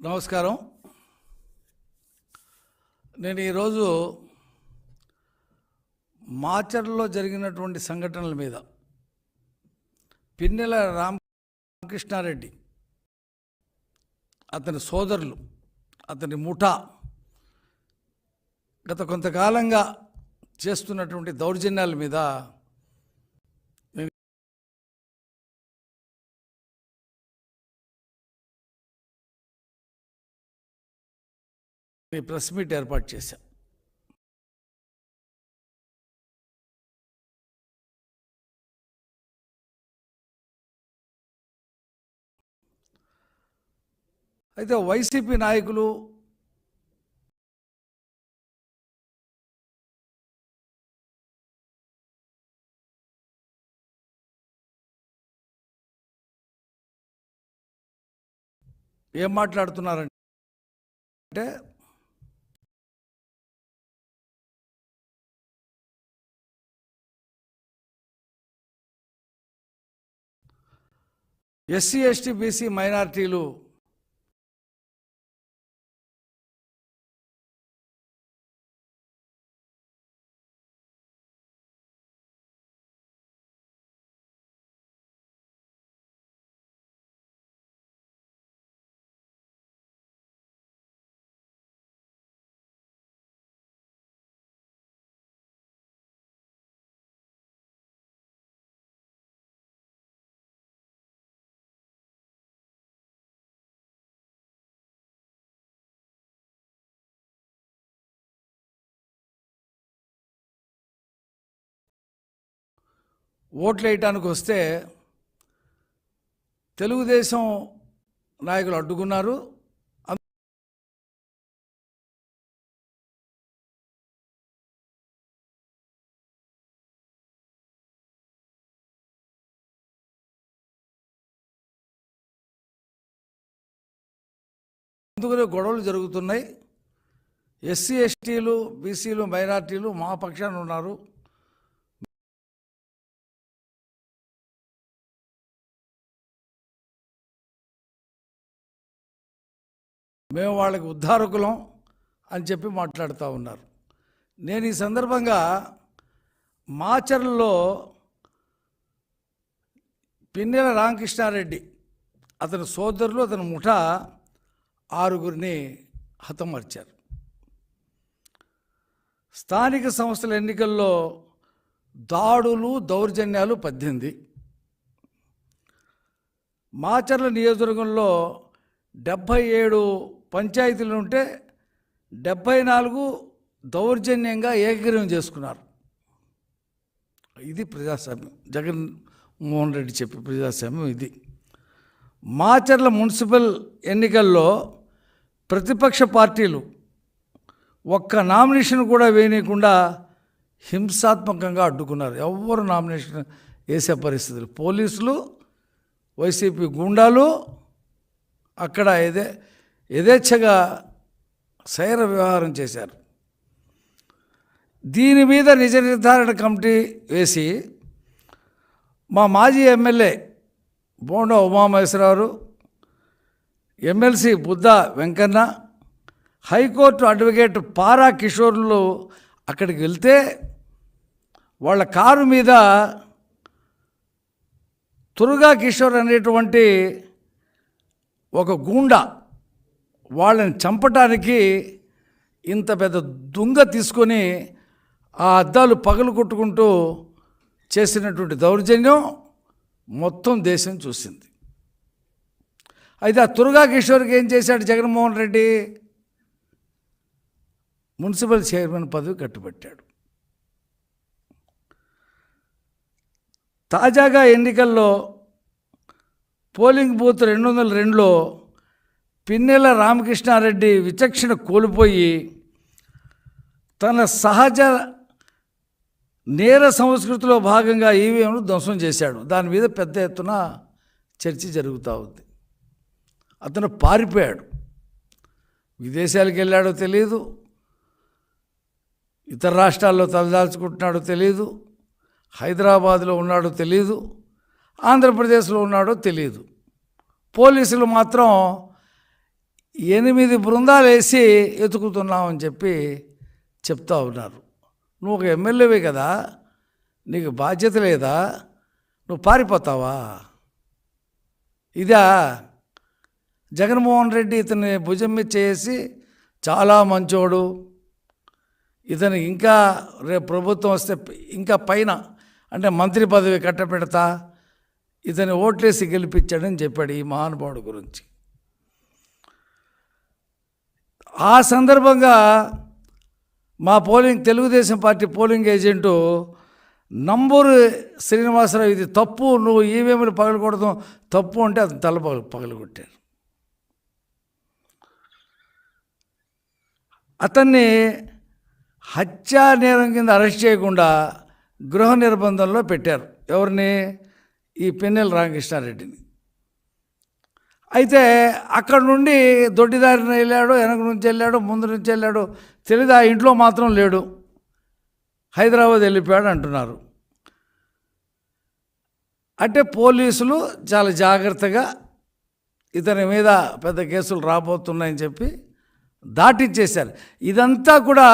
నమస్కారం. నేను ఈరోజు మాచర్లో జరిగినటువంటి సంఘటనల మీద పిన్నెల రామకృష్ణారెడ్డి అతని సోదరులు అతని ముఠా గత కొంతకాలంగా చేస్తున్నటువంటి దౌర్జన్యాల మీద ఈ ప్రెస్ మీట్ ఏర్పాటు చేశాం. అయితే వైసీపీ నాయకులు ఏం మాట్లాడుతున్నారంటే ఎస్సీ ఎస్టీ బీసీ మైనార్టీలు ఓట్లు వేయటానికి వస్తే తెలుగుదేశం నాయకులు అడ్డుకున్నారు. అందుకనే గొడవలు జరుగుతున్నాయి. ఎస్సీ ఎస్టీలు బీసీలు మైనార్టీలు మా పక్షాన ఉన్నారు. మేము వాళ్ళకి ఉద్ధారకులం అని చెప్పి మాట్లాడుతూ ఉన్నారు. నేను ఈ సందర్భంగా మాచర్లలో పిన్నెల రామకృష్ణారెడ్డి అతని సోదరులు అతని ముఠ ఆరుగురిని హతమార్చారు స్థానిక సంస్థల ఎన్నికల్లో దాడులు దౌర్జన్యాలు పద్దెనిమిది. మాచర్ల నియోజకవర్గంలో డెబ్భై ఏడు పంచాయతీలు ఉంటే డెబ్భై నాలుగు దౌర్జన్యంగా ఏకగ్రీవం చేసుకున్నారు. ఇది ప్రజాస్వామ్యం. జగన్ మోహన్ రెడ్డి చెప్పే ప్రజాస్వామ్యం ఇది. మాచర్ల మున్సిపల్ ఎన్నికల్లో ప్రతిపక్ష పార్టీలు ఒక్క నామినేషన్ కూడా వేయనీయకుండా హింసాత్మకంగా అడ్డుకున్నారు. ఎవ్వరు నామినేషన్ వేసే పరిస్థితులు. పోలీసులు వైసీపీ గుండాలు అక్కడ ఏదే యథేచ్ఛగా సైర వ్యవహారం చేశారు. దీని మీద నిజ నిర్ధారణ కమిటీ వేసి మా మాజీ MLA Bonda Umamaheswara Rao MLC Buddha Venkanna high court advocate Para కిషోర్లు అక్కడికి వెళ్తే వాళ్ళ కారు మీద తురుగా కిషోర్ అనేటువంటి ఒక గూండా వాళ్ళని చంపటానికి ఇంత పెద్ద దుంగ తీసుకొని ఆ అద్దాలు పగలు కొట్టుకుంటూ చేసినటువంటి దౌర్జన్యం మొత్తం దేశం చూసింది. అయితే ఆ తురుగా కిషోర్కి ఏం చేశాడు జగన్మోహన్ రెడ్డి? మున్సిపల్ చైర్మన్ పదవి కట్టుబెట్టాడు. తాజాగా ఎన్నికల్లో పోలింగ్ బూత్ రెండు వందల రెండులో పిన్నెల రామకృష్ణారెడ్డి విచక్షణ కోల్పోయి తన సహజ నేర సంస్కృతిలో భాగంగా ఈవీఎంను ధ్వంసం చేశాడు. దాని మీద పెద్ద ఎత్తున చర్చ జరుగుతూ ఉంది. అతను పారిపోయాడు. విదేశాలకు వెళ్ళాడో తెలియదు ఇతర రాష్ట్రాల్లో తలదాల్చుకుంటున్నాడో తెలియదు హైదరాబాద్లో ఉన్నాడో తెలియదు ఆంధ్రప్రదేశ్లో ఉన్నాడో తెలియదు పోలీసులు మాత్రం ఎనిమిది బృందాలు వేసి ఎతుకుతున్నామని చెప్పి చెప్తా ఉన్నారు. నువ్వు ఒక ఎమ్మెల్యేవే కదా నీకు బాధ్యత లేదా నువ్వు పారిపోతావా? ఇదా జగన్మోహన్ రెడ్డి ఇతని భుజం మీద చేసి చాలా మంచోడు. ఇతను ఇంకా రేపు ప్రభుత్వం వస్తే ఇంకా పైన అంటే మంత్రి పదవి కట్టపెడతా ఇతని ఓట్లేసి గెలిపించాడని చెప్పాడు ఈ మహానుభావుడు గురించి. ఆ సందర్భంగా మా polling Telugu Desam party polling agent Namburu Srinivasa Rao ఇది తప్పు నువ్వు ఈవీఎంలు పగలకూడదు తప్పు అంటే అది తల పగలు పగలగొట్టారు. అతన్ని హత్యా నేరం కింద అరెస్ట్ చేయకుండా గృహ నిర్బంధంలో పెట్టారు. ఎవరిని? ఈ పెన్నెల రామకృష్ణారెడ్డిని. అయితే అక్కడ నుండి దొడ్డిదారిన వెళ్ళాడు వెనక నుంచి వెళ్ళాడు ముందు నుంచి వెళ్ళాడు. తెలియదు ఆ ఇంట్లో మాత్రం లేడు. హైదరాబాద్ వెళ్ళిపోయాడు అంటున్నారు. అంటే పోలీసులు చాలా జాగ్రత్తగా ఇతని మీద పెద్ద కేసులు రాబోతున్నాయని చెప్పి దాటిచ్చేశారు. ఇదంతా కూడా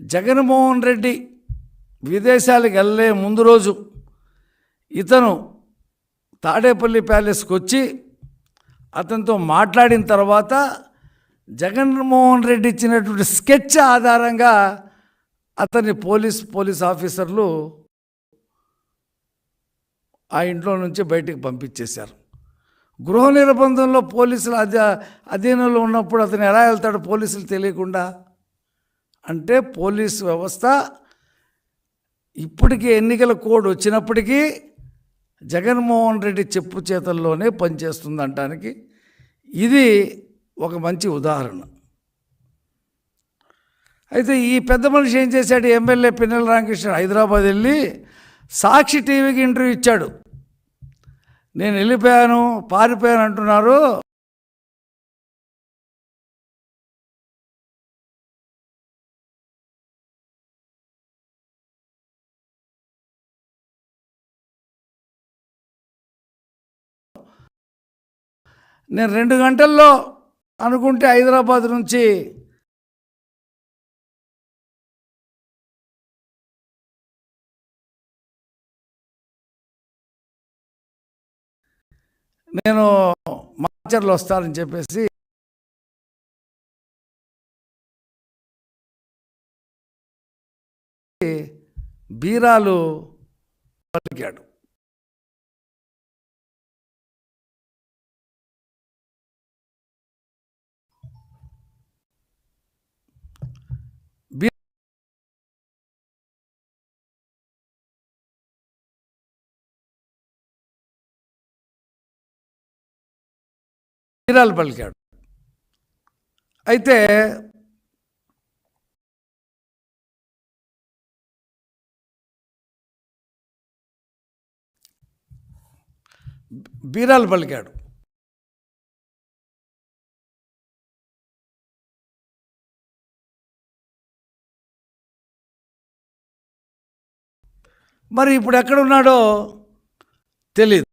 జగన్మోహన్ రెడ్డి విదేశాలకు వెళ్ళే ముందు రోజు. ఇతను తాడేపల్లి ప్యాలెస్కి వచ్చి అతనితో మాట్లాడిన తర్వాత జగన్మోహన్ రెడ్డి ఇచ్చినటువంటి స్కెచ్ ఆధారంగా అతన్ని పోలీస్ పోలీస్ ఆఫీసర్లు ఆ ఇంట్లో నుంచి బయటికి పంపించేశారు. గృహ నిర్బంధంలో పోలీసులు అధీ అధీనంలో ఉన్నప్పుడు అతను ఎలా వెళ్తాడు పోలీసులు తెలియకుండా అంటే పోలీస్ వ్యవస్థ ఇప్పటికీ ఎన్నికల కోడ్ వచ్చినప్పటికీ జగన్మోహన్ రెడ్డి చెప్పు చేతల్లోనే పనిచేస్తుంది అంటానికి ఇది ఒక మంచి ఉదాహరణ. అయితే ఈ పెద్ద మనిషి ఏం చేశాడు? ఎమ్మెల్యే పిన్నెల రామకృష్ణ హైదరాబాద్ వెళ్ళి సాక్షి టీవీకి ఇంటర్వ్యూ ఇచ్చాడు. నేను వెళ్ళిపోయాను పారిపోయాను అంటున్నారు. నేను రెండు గంటల్లో అనుకుంటే హైదరాబాద్ నుంచి నేను మాచర్లు వస్తానని చెప్పేసి బీరాలు పలికాడు. బీరాలు పలికాడు. అయితే బీరాలు పలికాడు. మరి ఇప్పుడు ఎక్కడున్నాడో తెలియదు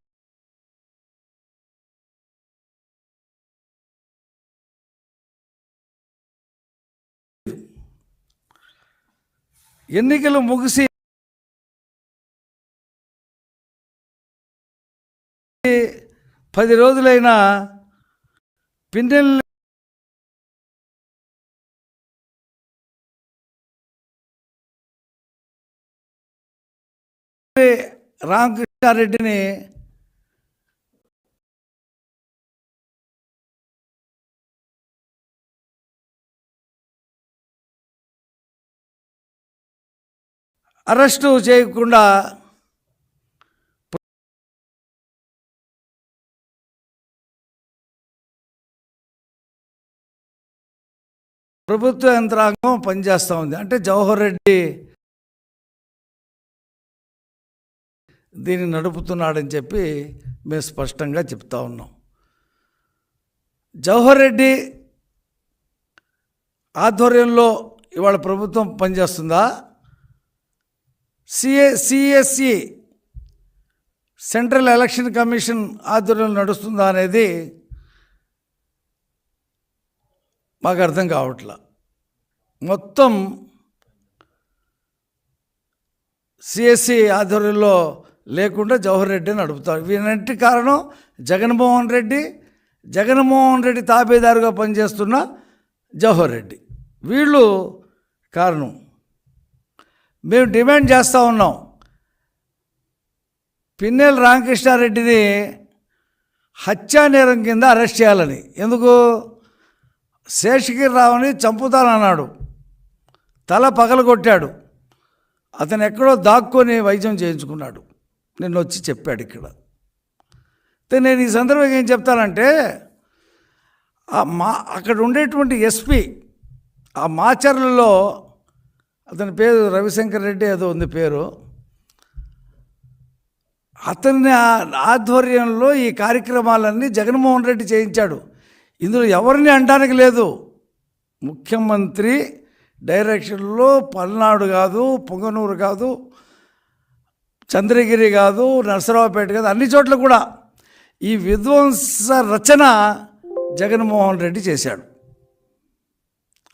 ఎన్నికలు ముగిసి పది రోజులైనా పిన్నెల్ రామకృష్ణారెడ్డిని అరెస్టు చేయకుండా ప్రభుత్వ యంత్రాంగం పనిచేస్తూ ఉంది. అంటే జవహర్ రెడ్డి దీన్ని నడుపుతున్నాడని చెప్పి మేము స్పష్టంగా చెప్తా ఉన్నాం. జవహర్ రెడ్డి ఆధ్వర్యంలో ఇవాళ ప్రభుత్వం పనిచేస్తుందా? CA CSC central election commission ఆధ్వర్యంలో నడుస్తుందా అనేది మాకు అర్థం కావట్లా. మొత్తం సిఎస్సి ఆధ్వర్యంలో లేకుండా జవహర్ రెడ్డి నడుపుతారు వీనంటి కారణం జగన్మోహన్ రెడ్డి జగన్మోహన్ రెడ్డి తాబేదారుగా పనిచేస్తున్న జవహర్ రెడ్డి. వీళ్ళు కారణం. మేము డిమాండ్ చేస్తూ ఉన్నాం. పిన్నెల రామకృష్ణారెడ్డిని హత్యా నేరం కింద అరెస్ట్ చేయాలని. ఎందుకు? శేషగిరి రావుని చంపుతానన్నాడు. తల పగలగొట్టాడు. అతను ఎక్కడో దాక్కొని వైద్యం చేయించుకున్నాడు. నిన్న వచ్చి చెప్పాడు ఇక్కడ. నేను ఈ సందర్భంగా ఏం చెప్తానంటే మా అక్కడ ఉండేటువంటి ఎస్పీ ఆ మాచర్లలో అతని పేరు రవిశంకర్ రెడ్డి ఏదో ఉంది పేరు. అతని ఆధ్వర్యంలో ఈ కార్యక్రమాలన్నీ జగన్మోహన్ రెడ్డి చేయించాడు. ఇందులో ఎవరిని అంటానికి లేదు. ముఖ్యమంత్రి డైరెక్షన్లో పల్నాడు కాదు పొంగనూరు కాదు చంద్రగిరి కాదు నరసరావుపేట కాదు అన్ని చోట్ల కూడా ఈ విధ్వంస రచన జగన్మోహన్ రెడ్డి చేశాడు.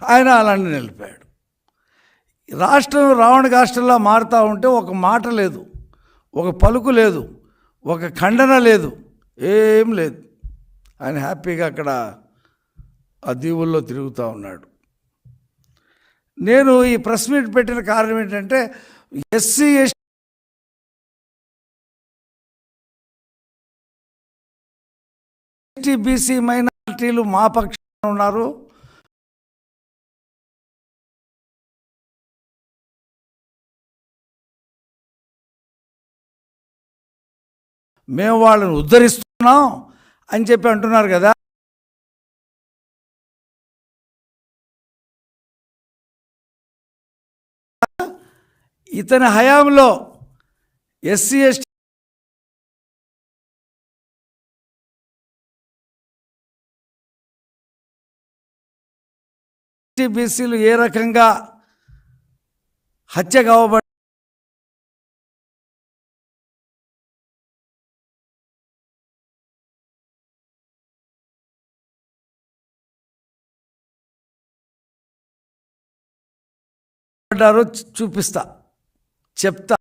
ఆయన అలాంటి నిలిపాడు. రాష్ట్రం రావణ రాష్ట్రంలో మారుతూ ఉంటే ఒక మాట లేదు ఒక పలుకు లేదు ఒక ఖండన లేదు ఏం లేదు. ఆయన హ్యాపీగా అక్కడ ఆ దీవుల్లో తిరుగుతూ ఉన్నాడు. నేను ఈ ప్రెస్ మీట్ పెట్టిన కారణం ఏంటంటే ఎస్సీ ఎస్టీ బీసీ మైనారిటీలు మా పక్షాన ఉన్నారు. మేము వాళ్ళని ఉద్ధరిస్తున్నాం అని చెప్పి అంటున్నారు కదా. ఇతని హయాంలో ఎస్సీ ఎస్టీ బీసీలు ఏ రకంగా హత్య కావబడి పడ్డారో చూపిస్తా. చెప్తా.